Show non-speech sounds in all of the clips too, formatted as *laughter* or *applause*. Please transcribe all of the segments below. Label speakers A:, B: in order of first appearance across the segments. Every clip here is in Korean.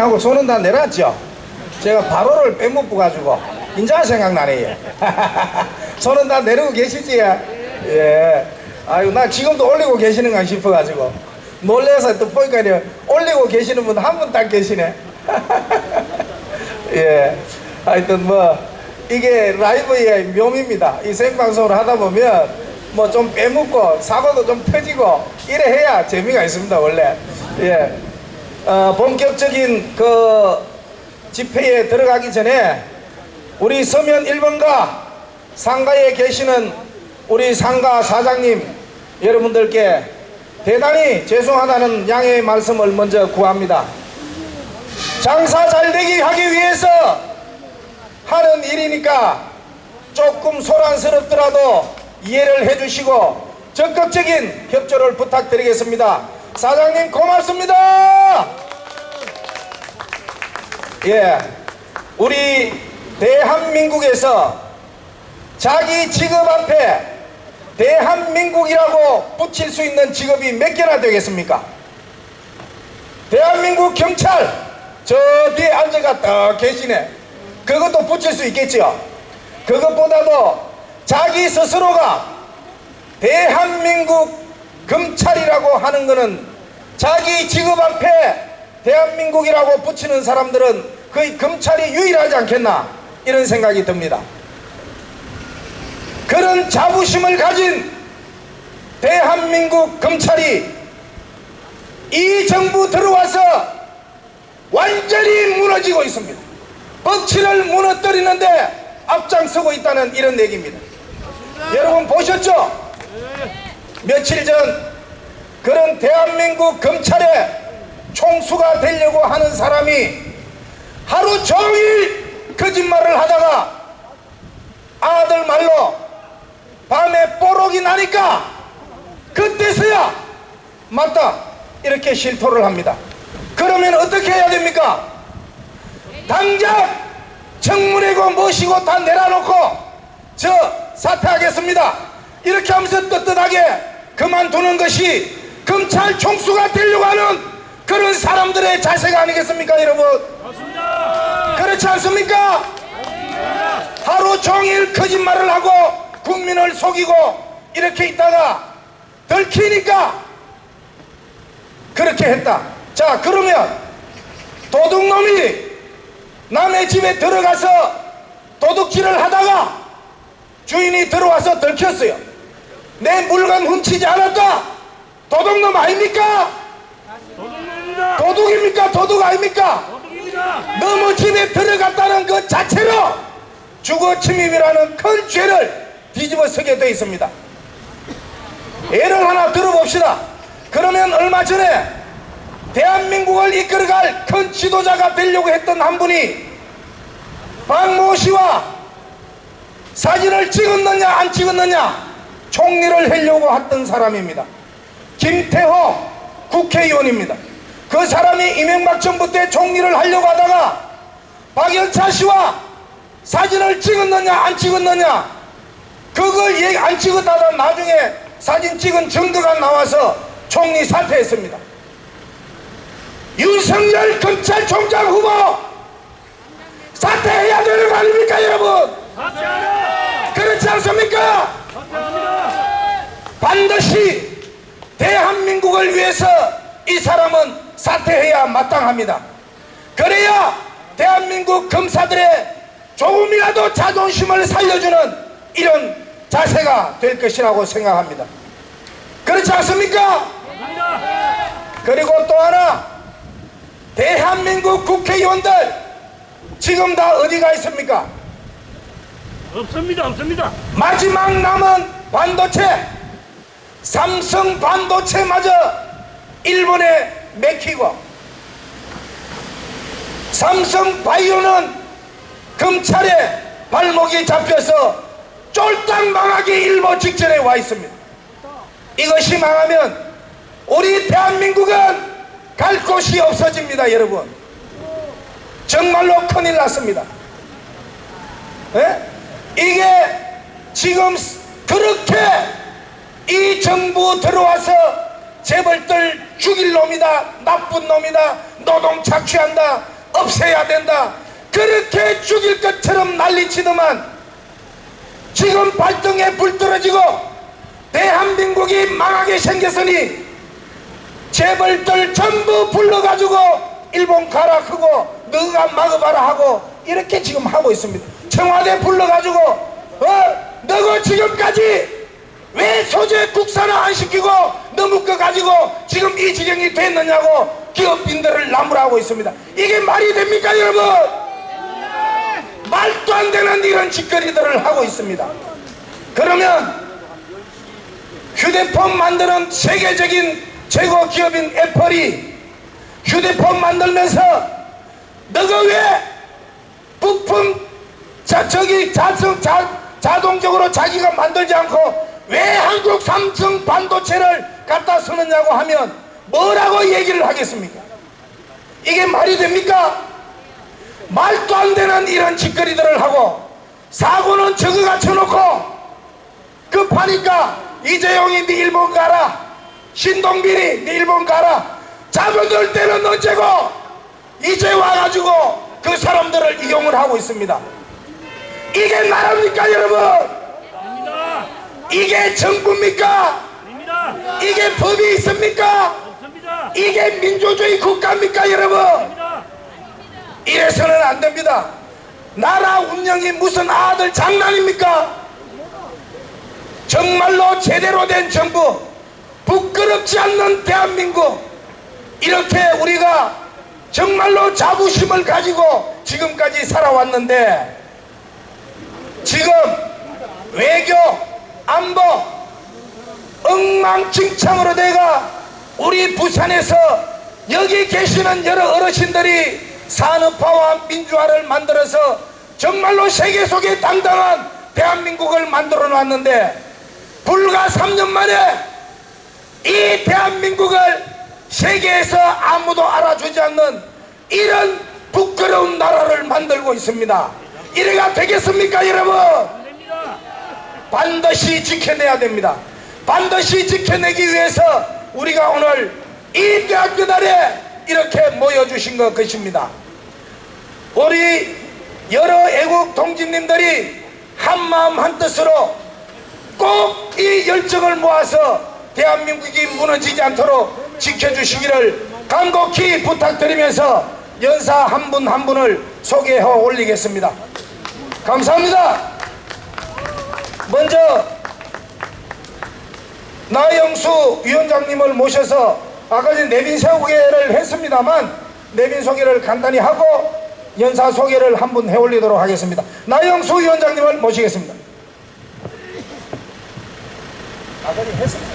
A: 하고 손은 다 내렸죠. 제가 바로를 빼먹고 가지고 인자 생각나네요. *laughs* 손은 다 내리고 계시지? 예. 아유 나 지금도 올리고 계시는가 싶어가지고 놀래서 또 보니까 올리고 계시는 분 한 분 딱 계시네. *laughs* 예. 하여튼 뭐 이게 라이브의 묘미입니다. 이 생방송을 하다 보면 뭐 좀 빼먹고 사고도 좀 터지고 이래 해야 재미가 있습니다 원래. 예. 어, 본격적인 그 집회에 들어가기 전에 우리 서면 1번가 상가에 계시는 우리 상가 사장님 여러분들께 대단히 죄송하다는 양해의 말씀을 먼저 구합니다. 장사 잘 되기 하기 위해서 하는 일이니까 조금 소란스럽더라도 이해를 해주시고 적극적인 협조를 부탁드리겠습니다. 사장님 고맙습니다. 예, 우리 대한민국에서 자기 직업 앞에 대한민국이라고 붙일 수 있는 직업이 몇 개나 되겠습니까? 대한민국 경찰 저 뒤에 앉아가 딱 계시네. 그것도 붙일 수 있겠죠. 그것보다도 자기 스스로가 대한민국 검찰이라고 하는 것은 자기 직업 앞에 대한민국이라고 붙이는 사람들은 거의 검찰이 유일하지 않겠나 이런 생각이 듭니다. 그런 자부심을 가진 대한민국 검찰이 이 정부 들어와서 완전히 무너지고 있습니다. 법치를 무너뜨리는데 앞장서고 있다는 이런 얘기입니다. 여러분 보셨죠? 며칠 전 그런 대한민국 검찰의 총수가 되려고 하는 사람이 하루 종일 거짓말을 하다가 아들 말로 밤에 뽀록이 나니까 그때서야 맞다 이렇게 실토를 합니다. 그러면 어떻게 해야 됩니까? 당장 청문회고 모시고 다 내려놓고 저 사퇴하겠습니다. 이렇게 하면서 떳떳하게 그만두는 것이 검찰 총수가 되려고 하는 그런 사람들의 자세가 아니겠습니까 여러분? 그렇지 않습니까? 하루 종일 거짓말을 하고 국민을 속이고 이렇게 있다가 들키니까 그렇게 했다. 자 그러면 도둑놈이 남의 집에 들어가서 도둑질을 하다가 주인이 들어와서 들켰어요. 내 물건 훔치지 않았다. 도둑놈 아닙니까?
B: 도둑입니다.
A: 도둑입니까? 도둑 아닙니까?
B: 도둑입니다.
A: 너무 집에 들어갔다는 것 자체로 주거 침입이라는 큰 죄를 뒤집어 쓰게 되어 있습니다. 예를 하나 들어봅시다. 그러면 얼마 전에 대한민국을 이끌어갈 큰 지도자가 되려고 했던 한 분이 박모 씨와 사진을 찍었느냐 안 찍었느냐 총리를 하려고 했던 사람입니다. 김태호 국회의원입니다. 그 사람이 이명박 정부 때 총리를 하려고 하다가 박영차 씨와 사진을 찍었느냐 안 찍었느냐 그걸 얘기 안 찍었다가 나중에 사진 찍은 증거가 나와서 총리 사퇴했습니다. 윤석열 검찰총장 후보 사퇴해야 되는 거 아닙니까 여러분? 그렇지 않습니까? 반드시 대한민국을 위해서 이 사람은 사퇴해야 마땅합니다. 그래야 대한민국 검사들의 조금이라도 자존심을 살려주는 이런 자세가 될 것이라고 생각합니다. 그렇지 않습니까? 그리고 또 하나 대한민국 국회의원들 지금 다 어디가 있습니까?
B: 없습니다. 없습니다.
A: 마지막 남은 반도체 삼성 반도체마저 일본에 맥히고 삼성 바이오는 검찰에 발목이 잡혀서 쫄딱 망하기 일보 직전에 와 있습니다. 이것이 망하면 우리 대한민국은 갈 곳이 없어집니다, 여러분. 정말로 큰일 났습니다. 예? 이게 지금 그렇게 이 정부 들어와서 재벌들 죽일 놈이다 나쁜 놈이다 노동 착취한다 없애야 된다. 그렇게 죽일 것처럼 난리치더만 지금 발등에 불 떨어지고 대한민국이 망하게 생겼으니 재벌들 전부 불러가지고 일본 가라 크고 너가 막아봐라 하고 이렇게 지금 하고 있습니다. 청와대 불러가지고 어 너가 지금까지 왜 소재 국산화 안 시키고 너무 거 가지고 지금 이 지경이 됐느냐고 기업인들을 나무라고 있습니다. 이게 말이 됩니까 여러분? 말도 안 되는 이런 짓거리들을 하고 있습니다. 그러면 휴대폰 만드는 세계적인 최고 기업인 애플이 휴대폰 만들면서 너가 왜 부품 자 저기 자성 자, 자동적으로 자기가 만들지 않고 왜 한국 삼성 반도체를 갖다 쓰느냐고 하면 뭐라고 얘기를 하겠습니까? 이게 말이 됩니까? 말도 안 되는 이런 짓거리들을 하고 사고는 저거 갖춰놓고 급하니까 이재용이 네 일본 가라 신동빈이 네 일본 가라 잡아들 때는 어째고 이제 와가지고 그 사람들을 이용을 하고 있습니다 이게 나라입니까 여러분. 이게 정부입니까
B: 아닙니다.
A: 이게 법이 있습니까
B: 없습니다.
A: 이게 민주주의 국가입니까 여러분
B: 아닙니다.
A: 이래서는 안 됩니다. 나라 운영이 무슨 아들 장난입니까? 정말로 제대로 된 정부, 부끄럽지 않는 대한민국, 이렇게 우리가 정말로 자부심을 가지고 지금까지 살아왔는데, 지금 외교, 안보, 엉망진창으로 내가 우리 부산에서 여기 계시는 여러 어르신들이 산업화와 민주화를 만들어서 정말로 세계 속에 당당한 대한민국을 만들어 놨는데 불과 3년 만에 이 대한민국을 세계에서 아무도 알아주지 않는 이런 부끄러운 나라를 만들고 있습니다. 이래가 되겠습니까 여러분? 반드시 지켜내야 됩니다. 반드시 지켜내기 위해서 우리가 오늘 이 대학교 달에 이렇게 모여주신 것 것입니다. 우리 여러 애국 동지님들이 한마음 한뜻으로 꼭 이 열정을 모아서 대한민국이 무너지지 않도록 지켜주시기를 간곡히 부탁드리면서 연사 한 분한 분을 소개해 올리겠습니다. 감사합니다. 먼저 나영수 위원장님을 모셔서 아까 전에 내빈 소개를 했습니다만 내빈 소개를 간단히 하고 연사 소개를 한 분 해올리도록 하겠습니다. 나영수 위원장님을 모시겠습니다. 아까 전에 했습니다.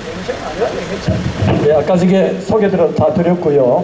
A: 되겠죠?
C: 네, 아까 저게 소개들을 다 드렸고요.